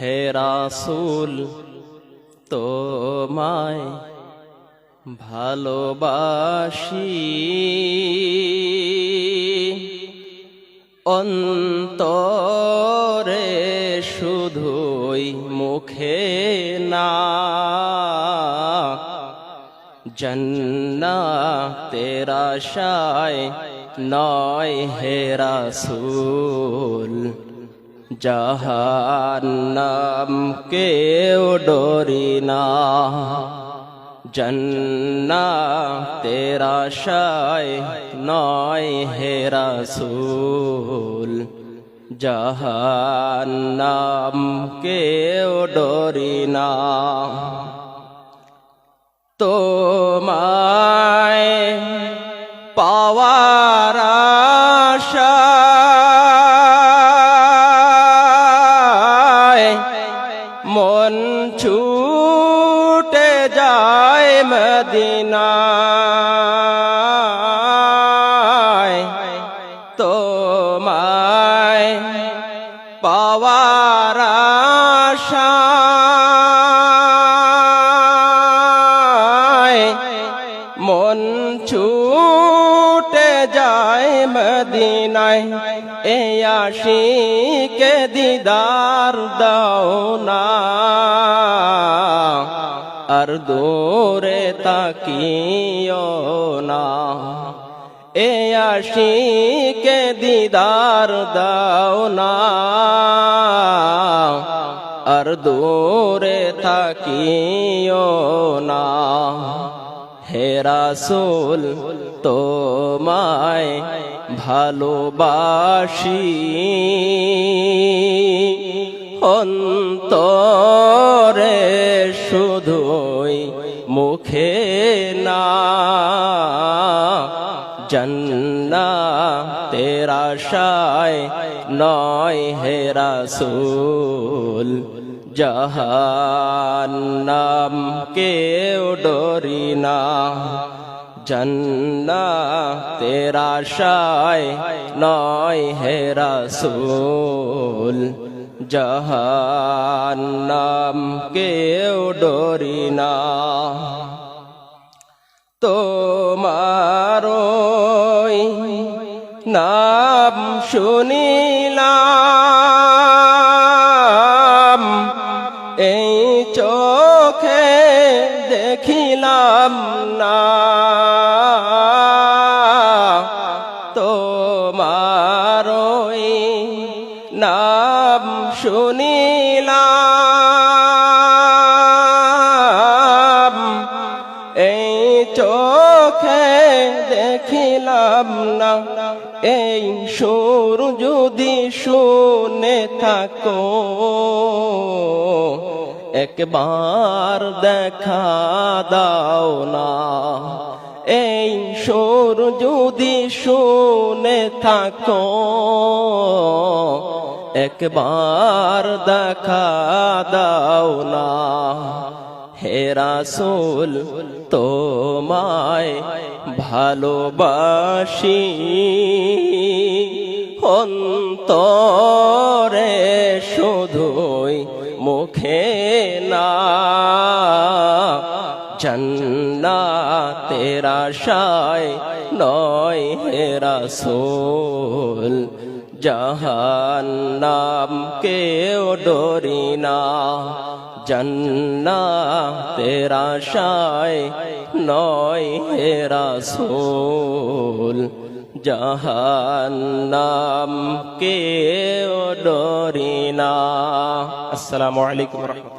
হে রাসূল তোমায় ভালোবাসি। অন্তরে শুধুই মুখে না জন্না তেরা শায় নয় হে রাসূল। জাহান্নাম কেউ ডরি না। জন্না তেরা শায় নয় হে রাসূল। জাহান্নাম কেউ ডরি না। তোমায় যায় মদিনায়। তোমায় পাওয়ার আশায় মন ছুটে যায় মদিনায়। এ আশিকে দিদার দাও দূরে তাকিও না। এ আশিকে দিদার দাও না। আর দূরে থাকিও না। হে রাসূল, তোমায় ভালোবাসি। অন্তরে শুধুই মুখে না জন্না তেরা শায় নয় হে রাসূল জাহান্নাম কেউ ডরি না জন্না তেরা শায় নয় হে রাসূল। জাহান্নাম কেউ ডরি না। তোমারই নাম শুনিলাম এই চোখে দেখিলাম না। তোমারই নাম শুনিলাম। এই চোখে দেখিলাম না। এই সুর যদি শুনে থাকো, একবার দেখা দাও না। এই সুর যদি শুনে থাকো একবার দেখা দাও না। হে রাসূল, তোমায় ভালোবাসি। অন্তরে শুধুই মুখে না। জন্না তেরা শায় নয় হে রাসূল। জাহান্নাম কেউ ডরি না। জন্না তেরা শায় নয় হে রাসূল। জাহান্নাম কেউ ডরি না। আসসালামু আলাইকুম রহমতুল্লাহ।